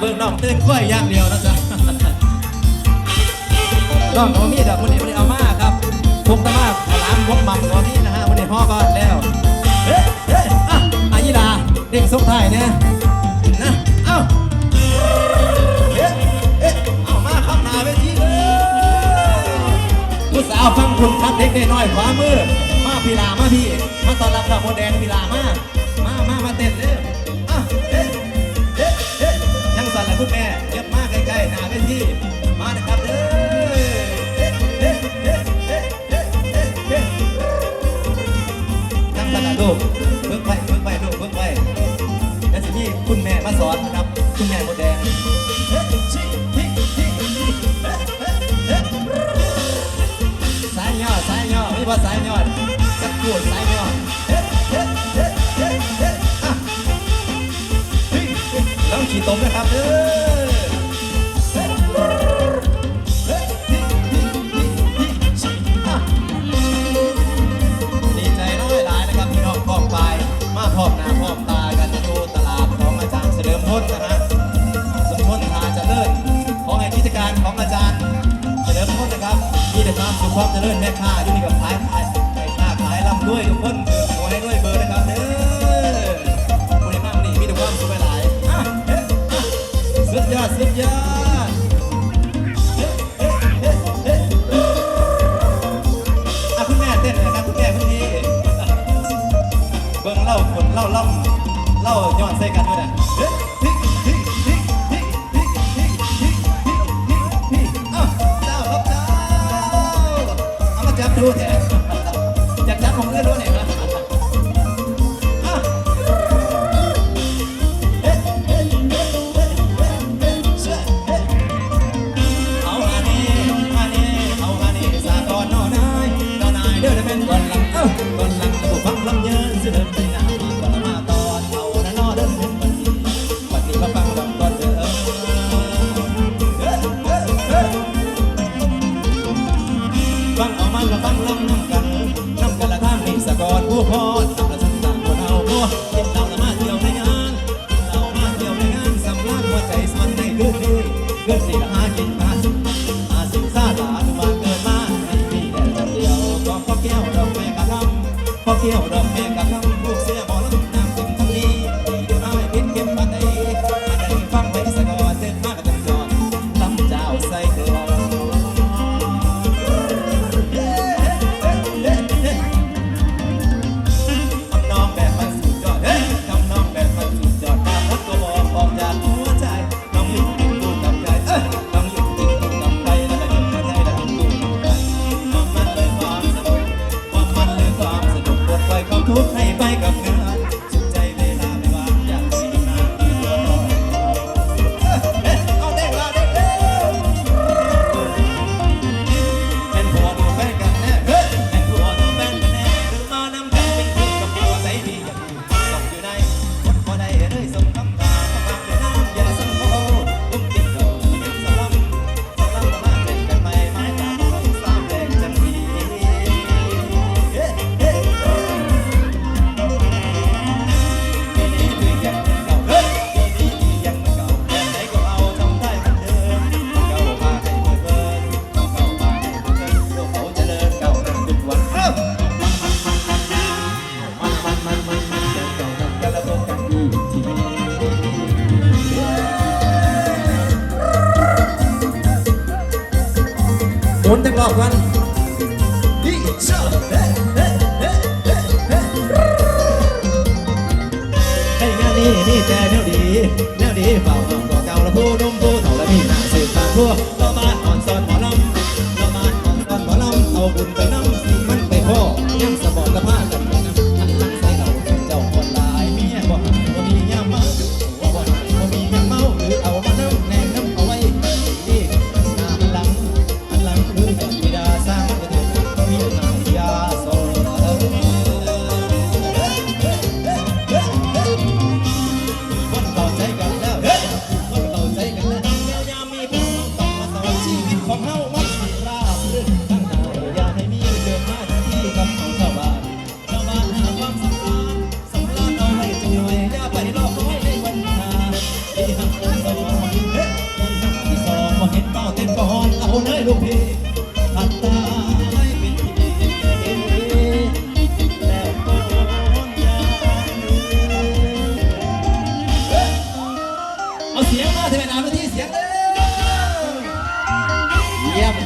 เบิ้งน้องตื่นกล้วยอย่างเดียวนะจ๊ะน้องเขามีดอกมันนี่มันนี่เอามาครับพกตะมากล้างพกมัมเขามีนะฮะมันนี่พ่อก็แล้วเฮ้เฮ้อะอายิราเด็กสุกไทยเนี่ยนะเอ้าเอ๊ะเอ๊ะเอามาข้างนาเวทีเลยผู้สาวฟังคุณพักเด็กน้อยขวามือมาพิรามาพี่มาตอนรับดอกโมแดงพิรามา เพิ่งไปเพิ่งไปลูกเพิ่งไปแล้วสิพี่คุณแม่มาสอนนะครับ คุณแม่มดแดงสายยอดสายยอดไม่ว่าสายยอดสักกูดสายยอดต้องขี่ตมนะครับเด้อ สุขความเจริญแม่ค้าอยู่นี่กับขายขายขายค้าขายร่ำรวยทุกคนเกิดหัวให้ด้วยเบอร์นะครับเด้อคนในบ้านนี่มีแต่ความสุขหลายเสุดอยอเอ๊ะอ๊ะเคุณแม่เนหนะครับคุณแม่คุณพี่เบิ่งเล่าฝนเล่าล่ำเล่าย้อนใส่กันด้วยนะ พอเกี่ยวดอกแม่กับ อกวันฮิชาเฮ้เฮ้เฮ้เฮ้เฮ้ไอ้งานนี้นี่แต่แนวดีแนวดีเปล่า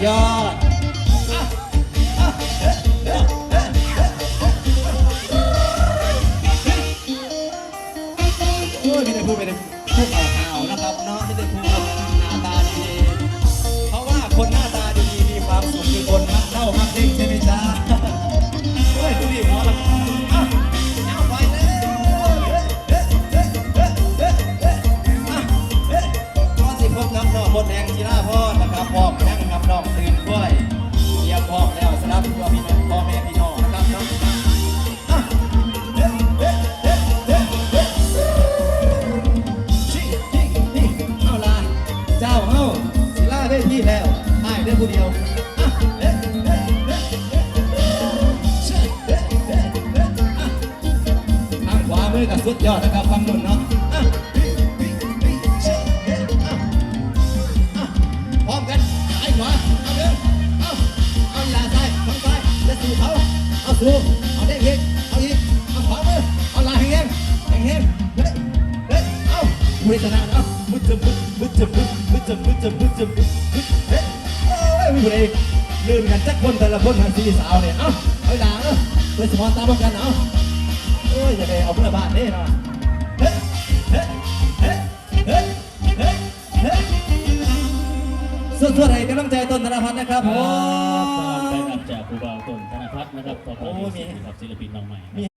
เะเอ๊ะเอ๊ะอะทางขวามือกับสุดยอดนะครับฟังนุ่นเนาะอะวิ่งวิ่งวิ่งเชิญเอ๊ะพร้อมกันซ้ายขวาเอาเดินเอาเอาอีหลาซ้ายฝั่งซ้ายจะสู่เขาเอาสู่เอาได้อีกเอาอีกเอาขวามือเอาหลาแห้งแห้งแห้งเฮ้ยเฮ้ยเอ้ามือชนะเอ้ามุดจะ มุดมุดจะมุดมุดจะมุดจะมุดจะมุดมุดเฮ้ยเอ้ยไม่เป็นไรลืมกันจักคนแต่ละคนทันสี่สาวเนี่ยเอ้าเอาด่าเอ้าไปสมอนตามกันเอ้าโอ้ยอย่าไปเอาเพื่อบ้านเด้นะเฮ้เฮ้เฮ้เฮ้เฮ้เฮ้ยสุดให้กำลังใจต้นธนพัฒน์นะครับผครับมไปกับจากครูบาต้นธนพัฒน์นะครับขอบคุณโอ้มีครับศิลปินน้องใหม่